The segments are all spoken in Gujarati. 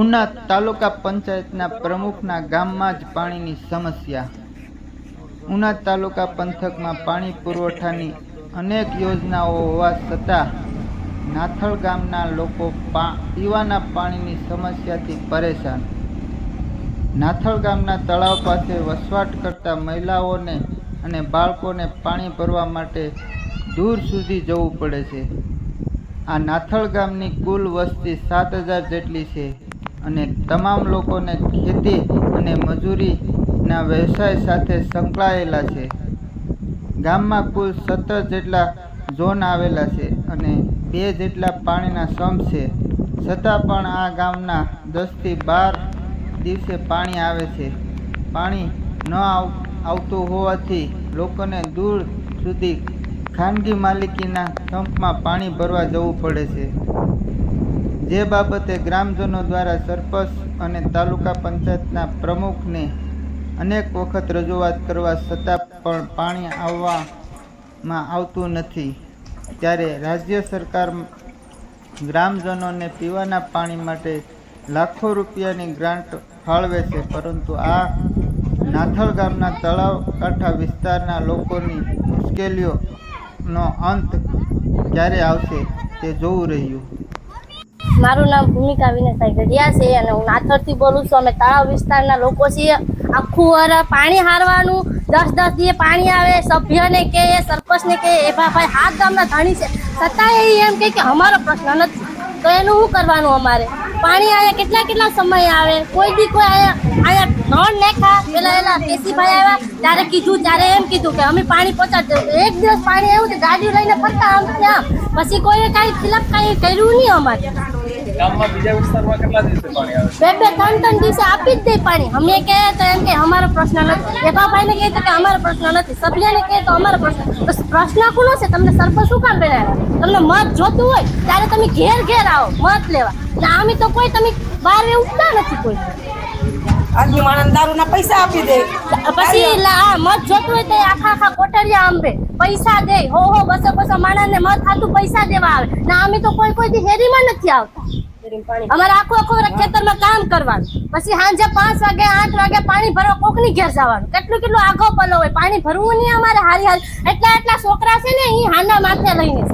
ઉના તાલુકા પંચાયતના પ્રમુખના ગામમાં જ પાણીની સમસ્યા. ઉના તાલુકા પંથકમાં પાણી પુરવઠાની અનેક યોજનાઓ હોવા છતાં નાથળ ગામના લોકો પીવાના પાણીની સમસ્યાથી પરેશાન. નાથળ ગામના તળાવ પાસે વસવાટ કરતા મહિલાઓને અને બાળકોને પાણી ભરવા માટે દૂર સુધી જવું પડે છે. આ નાથળ ગામની કુલ વસ્તી સાત હજાર જેટલી છે. અને તમામ લોકોને ખેતી અને મજૂરીના વ્યવસાય સાથે સંકળાયેલા છે. ગામમાં કુલ સત્તર જેટલા ઝોન આવેલા છે અને બે જેટલા પાણીના સંપ છે. છતાં પણ આ ગામના દસથી બાર દિવસે પાણી આવે છે. પાણી ન આવતું હોવાથી લોકોને દૂર સુધી ખાનગી માલિકીના સંપમાં પાણી ભરવા જવું પડે છે. જે બાબતે ગ્રામજનો દ્વારા સરપંચ અને તાલુકા પંચાયતના પ્રમુખને અનેક વખત રજૂઆત કરવા છતાં પણ પાણી આવવામાં આવતું નથી. ત્યારે રાજ્ય સરકાર ગ્રામજનોને પીવાના પાણી માટે લાખો રૂપિયાની ગ્રાન્ટ ફાળવે છે, પરંતુ આ નાથળ ગામના તળાવ કાંઠા વિસ્તારના લોકોની મુશ્કેલીઓનો અંત ક્યારે આવશે તે જોવું રહ્યું. મારું નામ ભૂમિકા વિનયભાઈ ગઢિયા છે અને હું નાથરથી બોલું છું. અમે તળાવ વિસ્તારના લોકો છીએ. આખું વર પાણી હારવાનું. દસ દસ દિવસ પાણી આવે, સભ્યને કે સરપંચને કે એ ભાઈ હાથ ગામના ધણી છે. છતાંય એ એમ કે અમારો પ્રશ્ન નથી. તો એનું શું કરવાનું અમારે? પાણી અહીંયા કેટલા કેટલા સમય આવે? કોઈ બી કોઈ અહીંયા અહીંયા નળ નાખા, પેલા એલા કેસીભાઈ આવ્યા ત્યારે કીધું, ત્યારે એમ કીધું કે અમે પાણી પહોંચાડી દઉં. એક દિવસ પાણી આવ્યું ગાડી લઈને ફરતા આમ, ત્યાં. પછી કોઈએ કાંઈ ફિલઅપ કાંઈ કર્યું નહીં અમારે. ગામમાં બીજા વિસ્તારમાં કેટલા દિવસે પાણી આવે બે બે ત્રણ ત્રણ દિવસે આપી જ દે પાણી. અમને કહે તો એમ કે અમારો પ્રશ્ન નથી. એભાભાઈને કહે તો કે અમારો પ્રશ્ન નથી. સભ્યને કહે તો અમારો પ્રશ્ન બસ પ્રશ્ન કોનો છે. તમને સરપંચ શું કામ બનાવ્યા? તમને મત જોતું હોય ત્યારે તમે ઘેર ઘેર આવો મત લેવા. ના અમે તો કોઈ તમે બહાર ઉઠતા નથી કોઈ. આદમી માણસ દારૂના પૈસા આપી દે. પછી લા- મત જોતું હોય તો આખા આખા કોટરિયા આંબે. પૈસા દે. હો હો બસો બસો માણસને મત ખાતું પૈસા દેવા આવે. ના અમે તો કોઈ કોઈ દી હેરીમાં નથી આવતા. અમારે આખો આખો ખેતરમાં કામ કરવાનું. પછી સાંજે પાંચ વાગે આઠ વાગે પાણી ભરવા કોકની ઘેર જવાનું. કેટલું કેટલું આગો પલો હોય પાણી ભરવું નહીં અમારે હારી હારી એટલા એટલા છોકરા છે ને એ હાંડા માથે લઈને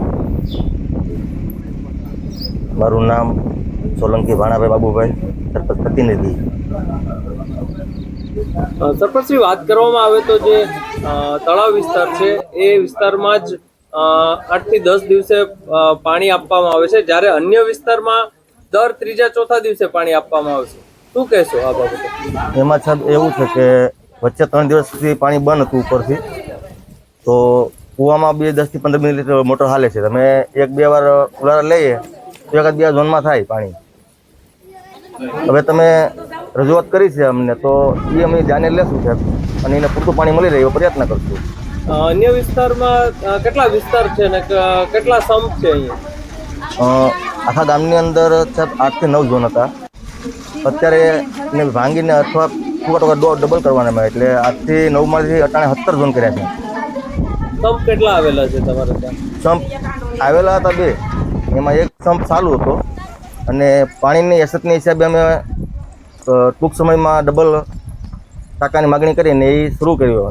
મારું નામ સોલંકી ભાણાભાઈ બાબુભાઈ સરપંચ પ્રતિનિધિ. સરપંચની વાત કરવામાં આવે તો જે તળાવ વિસ્તાર છે એ વિસ્તારમાં જ અ, આઠથી દસ દિવસે પાણી આપવામાં આવે છે. જ્યારે અન્ય વિસ્તારમાં દર ત્રીજા ચોથા દિવસે પાણી આપવામાં આવશે. શું કહેશો આ બાબતે? એમાં સાહેબ એવું છે કે વચ્ચે ત્રણ દિવસ સુધી પાણી બંધ હતું ઉપરથી. તો કૂવામાં બે દસથી પંદર મિનિટ મોટર હાલે છે. તમે એક બે વાર ઉલારા લઈએ તો એકાદ બે ઝોનમાં થાય પાણી. હવે તમે રજૂઆત કરી છે અમને તો એ અમે ધ્યાને લેશું સાહેબ. અને એને પૂરતું પાણી મળી રહે એવો પ્રયત્ન કરશું. અન્ય વિસ્તારમાં કેટલા વિસ્તાર છે ને કેટલા સંપ છે અહીંયા? આખા ગામની અંદર આઠથી નવ ઝોન હતા. અત્યારે એને ભાંગીને અથવા ટૂંકા ટૂંકા ડબલ કરવાના એમાં એટલે આઠથી નવમાંથી અટાણે સત્તર ઝોન કર્યા છે. સંપ કેટલા આવેલા છે તમારે ત્યાં? સંપ આવેલા હતા બે. એમાં એક સંપ ચાલુ હતો અને પાણીની અછતની હિસાબે અમે ટૂંક સમયમાં ડબલ ટાંકાની માગણી કરીને એ શરૂ કર્યો.